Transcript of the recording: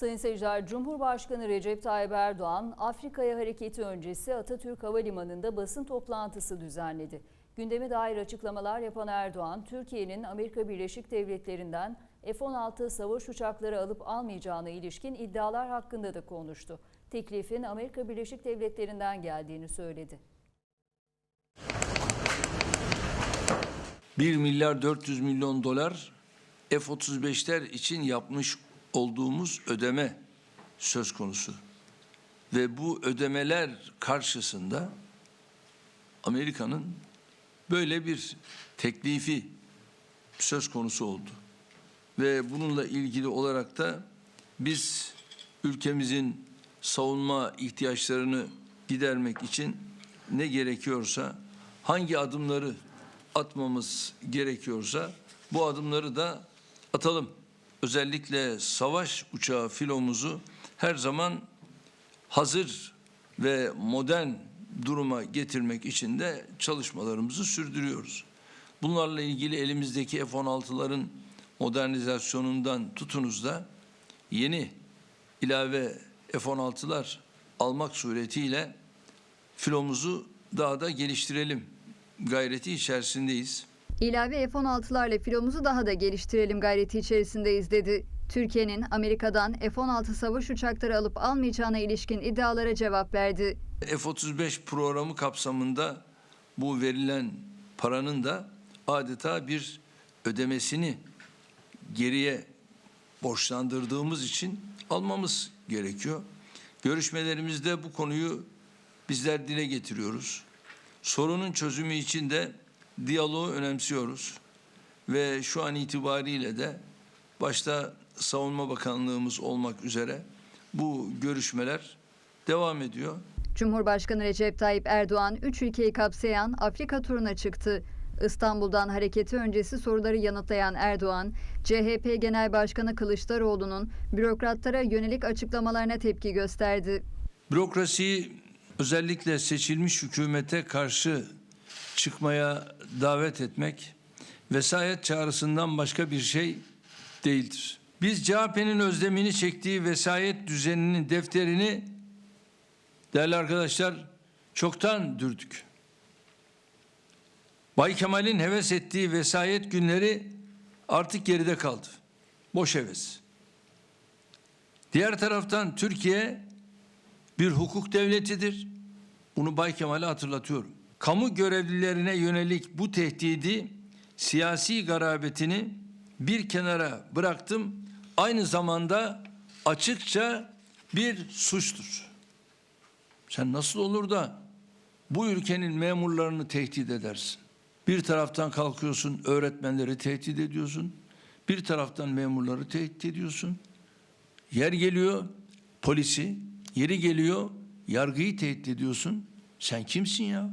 Sayın seyirciler, Cumhurbaşkanı Recep Tayyip Erdoğan, Afrika'ya hareketi öncesi Atatürk Havalimanı'nda basın toplantısı düzenledi. Gündeme dair açıklamalar yapan Erdoğan, Türkiye'nin Amerika Birleşik Devletleri'nden F-16 savaş uçakları alıp almayacağına ilişkin iddialar hakkında da konuştu. Teklifin Amerika Birleşik Devletleri'nden geldiğini söyledi. 1 milyar 400 milyon dolar F-35'ler için yapmış olduğumuz ödeme söz konusu. Ve bu ödemeler karşısında Amerika'nın böyle bir teklifi söz konusu oldu. Ve bununla ilgili olarak da biz ülkemizin savunma ihtiyaçlarını gidermek için ne gerekiyorsa, hangi adımları atmamız gerekiyorsa bu adımları da atalım. Özellikle savaş uçağı filomuzu her zaman hazır ve modern duruma getirmek için de çalışmalarımızı sürdürüyoruz. Bunlarla ilgili elimizdeki F-16'ların modernizasyonundan tutunuz da yeni ilave F-16'lar almak suretiyle filomuzu daha da geliştirelim gayreti içerisindeyiz. İlave F-16'larla filomuzu daha da geliştirelim gayreti içerisindeyiz dedi. Türkiye'nin Amerika'dan F-16 savaş uçakları alıp almayacağına ilişkin iddialara cevap verdi. F-35 programı kapsamında bu verilen paranın da adeta bir ödemesini geriye borçlandırdığımız için almamız gerekiyor. Görüşmelerimizde bu konuyu bizler dile getiriyoruz. Sorunun çözümü için de diyaloğu önemsiyoruz. Ve şu an itibariyle de başta Savunma Bakanlığımız olmak üzere bu görüşmeler devam ediyor. Cumhurbaşkanı Recep Tayyip Erdoğan 3 ülkeyi kapsayan Afrika turuna çıktı. İstanbul'dan hareketi öncesi soruları yanıtlayan Erdoğan, CHP Genel Başkanı Kılıçdaroğlu'nun bürokratlara yönelik açıklamalarına tepki gösterdi. Bürokrasiyi özellikle seçilmiş hükümete karşı çıkmaya davet etmek vesayet çağrısından başka bir şey değildir. Biz CHP'nin özlemini çektiği vesayet düzeninin defterini değerli arkadaşlar çoktan dürdük. Bay Kemal'in heves ettiği vesayet günleri artık geride kaldı. Boş heves. Diğer taraftan Türkiye bir hukuk devletidir. Bunu Bay Kemal'e hatırlatıyorum. Kamu görevlilerine yönelik bu tehdidi, siyasi garabetini bir kenara bıraktım. Aynı zamanda açıkça bir suçtur. Sen nasıl olur da bu ülkenin memurlarını tehdit edersin? Bir taraftan kalkıyorsun öğretmenleri tehdit ediyorsun. Bir taraftan memurları tehdit ediyorsun. Yer geliyor polisi, yeri geliyor yargıyı tehdit ediyorsun. Sen kimsin ya?